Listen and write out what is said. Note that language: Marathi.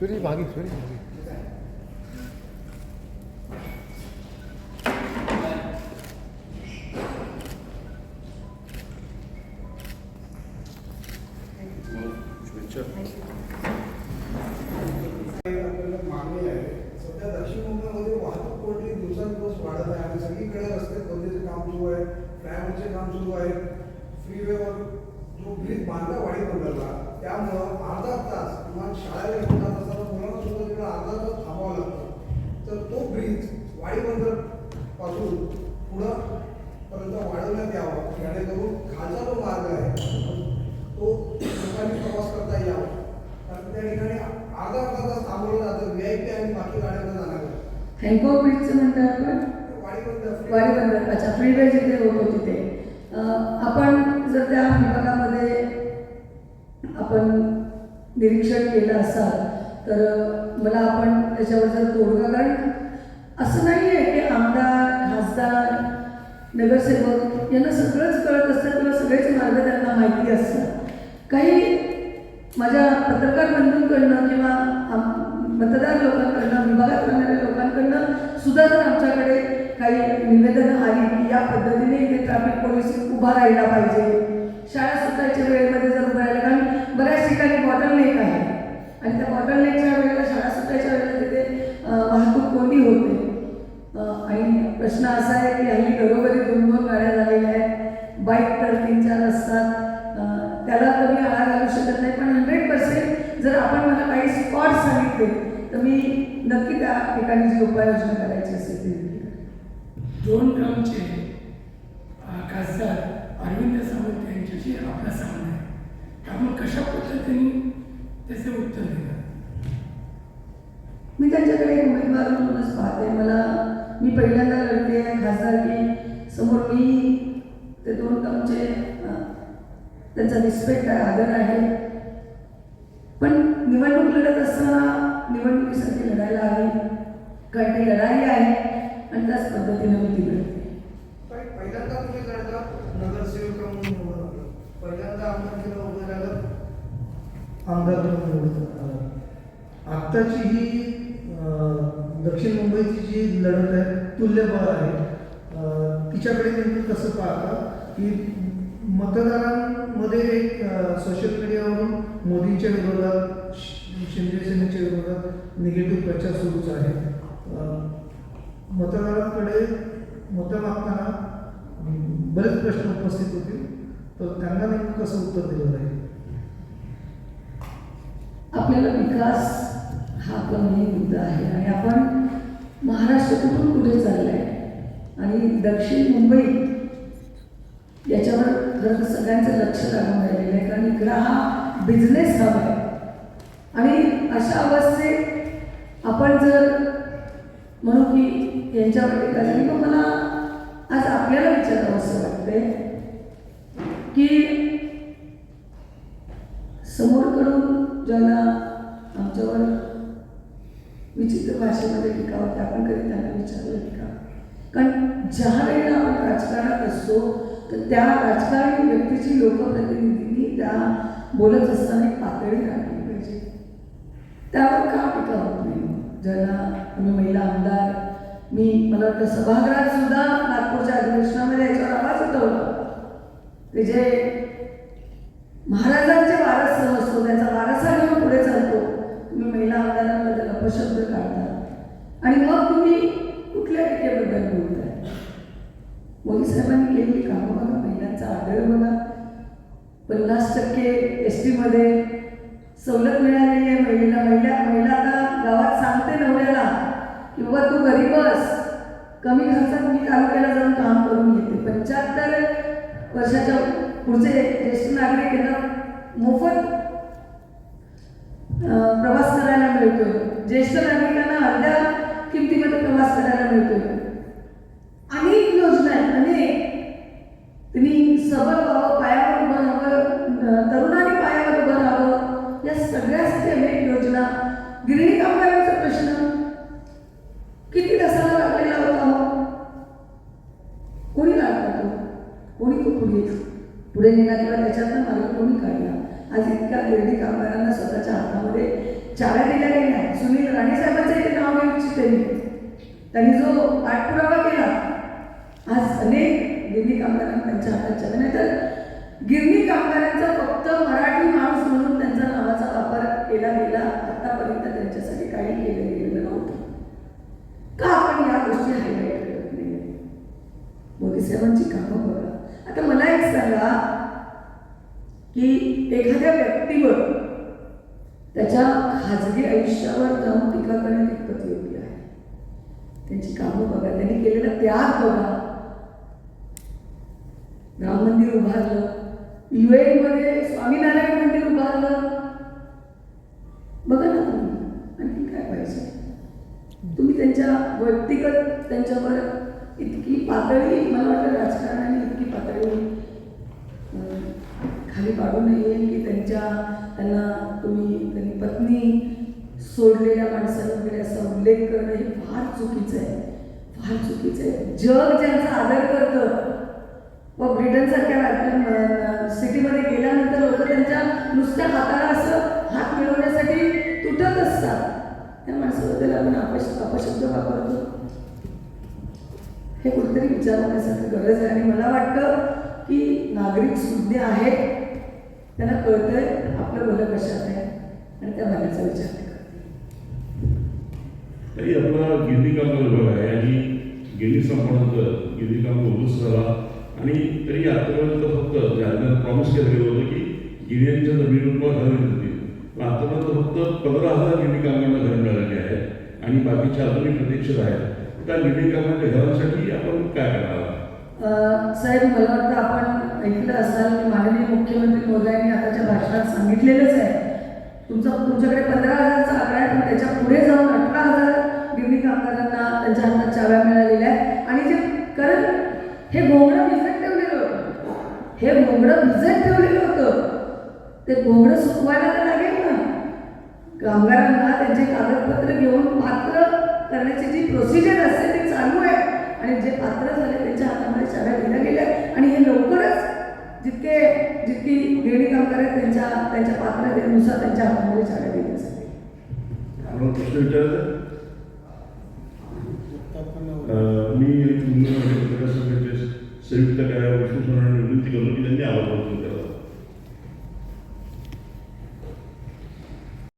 소리 마기 소리 마기 शुभेच्छा आपल्याला मागणी आहे सध्या दक्षिण मुंबईमध्ये वाहतूक कोंडी दिवसेंदिवस वाढत आहे आणि सगळीकडे रस्ते खोदण्याचे काम सुरू आहे फ्लायओव्हरचे काम सुरू आहे फ्रीवेवर जो ब्रिज बांधला वाढी बंदरला त्यामुळं हँको ब्रिजचं म्हणता आपण? वाडीबंदर अच्छा फ्रीवे जिथे होतो तिथे आपण जर त्या विभागामध्ये आपण निरीक्षण केलं असाल तर मला आपण त्याच्यावर जर तोडगा कारण असं नाही आहे की आमदार खासदार नगरसेवक यांना सगळंच कळत असतं किंवा सगळेच मार्ग त्यांना माहिती असतात. काही माझ्या पत्रकार बंधूंकडनं किंवा आम- मतदार लोकांकडनं विभागात राहणाऱ्या लोकांकडनं सुद्धा जर आमच्याकडे काही निवेदनं आली की या पद्धतीने इथे ट्रॅफिक पोलीस उभा राहिला पाहिजे. शाळा सुटायच्या वेळेमध्ये जर उभं राहिलं कारण बऱ्याच ठिकाणी बॉटल नेक आहे. आणि त्या बॉटल नेकच्या वेळेला शाळा सुटायच्या वेळेला तिथे वाहतूक कोंडी होते. आणि प्रश्न असा आहे की हल्ली घरोघरी दोन दोन गाड्या झालेल्या आहेत. बाईक तर तीन चार असतात. त्याला कमी आळा घालू शकत नाही. पण हंड्रेड पर्सेंट जर आपण मला काही स्पॉट सांगितले तर मी नक्की त्या ठिकाणी जी उपाययोजना करायची असेल ती. दोन टर्मचे अ, खासदार अरविंद सावंत यांच्याशी आपला सामना आहे. त्यामुळे कशा पद्धतीने त्याचे उत्तर देणार? मी त्यांच्याकडे एक उमेदवार म्हणूनच पाहते. मला मी पहिल्यांदा लढते आहे खासदारकी समोर मी ते दोन अं, त्यांचा रिस्पेक्ट आहे आदर आहे. पण निवडणूक लढत असताना निवडणुकीसाठी लढायला हवी. कारण ती लढाई आहे. आणि त्याच पद्धतीनं मी ती लढते पहिल्यांदा तुम्ही लढता नगरसेवक म्हणून निवडून आलं पहिल्यांदा आमदार केलं उभं झालं आमदार म्हणून निवडून आलं आत्ताची ही दक्षिण मुंबईची जी लढत आहे तुल्यबळ आहे तिच्याकडे नेमकं कसं पाहता? की मतदारांमध्ये एक सोशल मीडियावरून मोदींच्या विरोधात शि- शिंदे सेनेच्या विरोधात निगेटिव्ह प्रचार सुरूच आहे. मतदारांकडे मतं मागताना बरेच प्रश्न उपस्थित होतील. तर त्यांना नेमकं कसं उत्तर दिलं जाईल? आपल्याला विकास हा आपला मुद्दा आहे. आणि आपण महाराष्ट्र कुठून कुठे चाललाय? आणि दक्षिण मुंबई खरं तर सगळ्यांचं लक्ष लागून राहिलेलं आहे. कारण इकडं हा बिझनेस हब आहे. आणि अशा अवस्थेत आपण जर म्हणू की यांच्यावर काही झाली मला आज आपल्याला विचारावं असं वाटतंय की समोरकडून ज्याला आमच्यावर विचित्र भाषेमध्ये टीका होते आपण कधी त्यांना विचारलं टीका कारण ज्या वेळेला तर त्या राजकारणी व्यक्तीची लोकप्रतिनिधींनी त्या बोलत असताना एक पातळी राखली पाहिजे. त्यावर का टीका होत नाही? ज्याला आम्ही महिला आमदार मी मला वाटतं सभागृहात सुद्धा नागपूरच्या अधिवेशनामध्ये याच्यावर आवाज उठवला. ते जे महाराजांचे वारस समजतो त्यांचा वारसा घेऊन पुढे चालतो तुम्ही महिला आमदारांबद्दल अपशब्द काढता. आणि मग मोदी साहेबांनी केलेली कामं बघा महिलांचा आदर बघा. पन्नास टक्के एस टीमध्ये सवलत मिळालेली आहे महिला महिला महिला आता गावात सांगते नवऱ्याला की बाबा तू घरी बस कमी खर्चात मी तालुक्याला जाऊन काम करून घेते पंच्याहत्तर वर्षाच्या पुढचे ज्येष्ठ नागरिक यांना मोफत प्रवास करायला मिळतोय. ज्येष्ठ नागरिकांना अर्ध्या किमतीमध्ये प्रवास करायला मिळतोय अनेक योजना आहेत अनेक तुम्ही सबल व्हावं पायावर उभं राहावं तरुणाने पायावर उभं राहावं या सगळ्यासाठी अनेक योजना. गिरणी कामगारांचा प्रश्न. किती तासाला लागलेला होता? कोणी लागतो कोणी तो पुढे पुढे निघाला किंवा त्याच्यातनं मार्ग कोणी काढला? आज इतक्या गिरणी कामगारांना स्वतःच्या हातामध्ये चाव्या दिल्या गेल्या राणे साहेबांचं इथे नाव घेऊ इच्छिते त्यांनी जो पाठपुरावा केला आज अनेक गिरणी कामगारांना त्यांच्या हातात चला नाही तर गिरणी कामगारांचा फक्त मराठी माणूस म्हणून त्यांचा नावाचा वापर केला गेला. आतापर्यंत त्यांच्यासाठी काही केलं गेलेलं नव्हतं. का आपण या गोष्टी हायलाईट करत नाही? मोदी साहेबांची कामं बघा. आता मला एक सांगा की एखाद्या व्यक्तीवर त्याच्या खाजगी आयुष्यावर जाऊन टीका करणे कितपत योग्य आहे. त्यांची कामं बघा. त्यांनी केलेला त्याग बघा. राम मंदिर उभारलं. युएनमध्ये स्वामीनारायण मंदिर उभारलं. बघा ना तुम्ही आणखी काय पाहिजे? तुम्ही त्यांच्या व्यक्तिगत त्यांच्यावर इतकी पातळी मला वाटतं राजकारणाने इतकी पातळी खाली पाडू नये की त्यांच्या त्यांना तुम्ही त्यांनी पत्नी सोडलेल्या माणसाला वगैरे असा उल्लेख करणं हे फार चुकीचं आहे. फार चुकीचं आहे. जग ज्यांचा आदर करतं व ब्रिटनसारख्या सिटीमध्ये गेल्यानंतर लोक त्यांच्या नुसत्या हाताला असं हात मिळवण्यासाठी तुटत असतात. त्या माणसाबद्दल आपण अपश अपशब्द वापरतो. हे कुठेतरी विचार होण्यासारखी गरज आहे. आणि मला वाटतं की नागरिक सुज्ञ आहेत त्यांना कळतंय आपलं भलं कशात आहे आणि त्या भल्याचा विचार तरी आपला गिरणी कामगार विभाग आहे आणि गिरणी संपल्यानंतर गिरणी काम झाला. आणि तरी आतापर्यंत फक्त ज्यांना प्रॉमिस केलं गेलं होतं की गिरण्यांच्या जमिनीवर घर होती पण आतापर्यंत फक्त पंधरा हजार गिरणी कामांना घर मिळालेले आहेत आणि बाकीच्या अजूनही प्रतीक्षित आहेत. त्या गिरणी कामांच्या घरांसाठी आपण काय करणार साहेब मला वाटतं आपण ऐकलं असाल की माननीय मुख्यमंत्री मोदयांनी आताच्या भाषणात सांगितलेलंच आहे. तुमचा तुमच्याकडे पंधरा हजारचा आकडा आहे पण त्याच्या पुढे जाऊन अठरा हजार गिरणी कामगारांना त्यांच्या हातात चाव्या मिळालेल्या आहेत आणि जे कारण हे घोंगडं भिजत ठेवलेलं होतं हे घोंगडं भिजत ठेवलेलं होतं ते घोंगडं सुकवायला तर लागेल ना कामगारांना त्यांचे कागदपत्र घेऊन पात्र करण्याची जी प्रोसिजर असते ती चालू आहे आणि जे पात्र झाले त्यांच्या हातामध्ये चाव्या दिल्या गेल्या. आणि हे लवकरच जितके जितकी गिरणी कामगार आहेत त्यांच्या त्यांच्या पात्रतेनुसार त्यांच्या हातामध्ये चाव्या दिल्या जातील आपण प्रश्न मी संयुक्त कार्यालय विष्णू सोनाने विनंती करतो की त्यांनी आवाज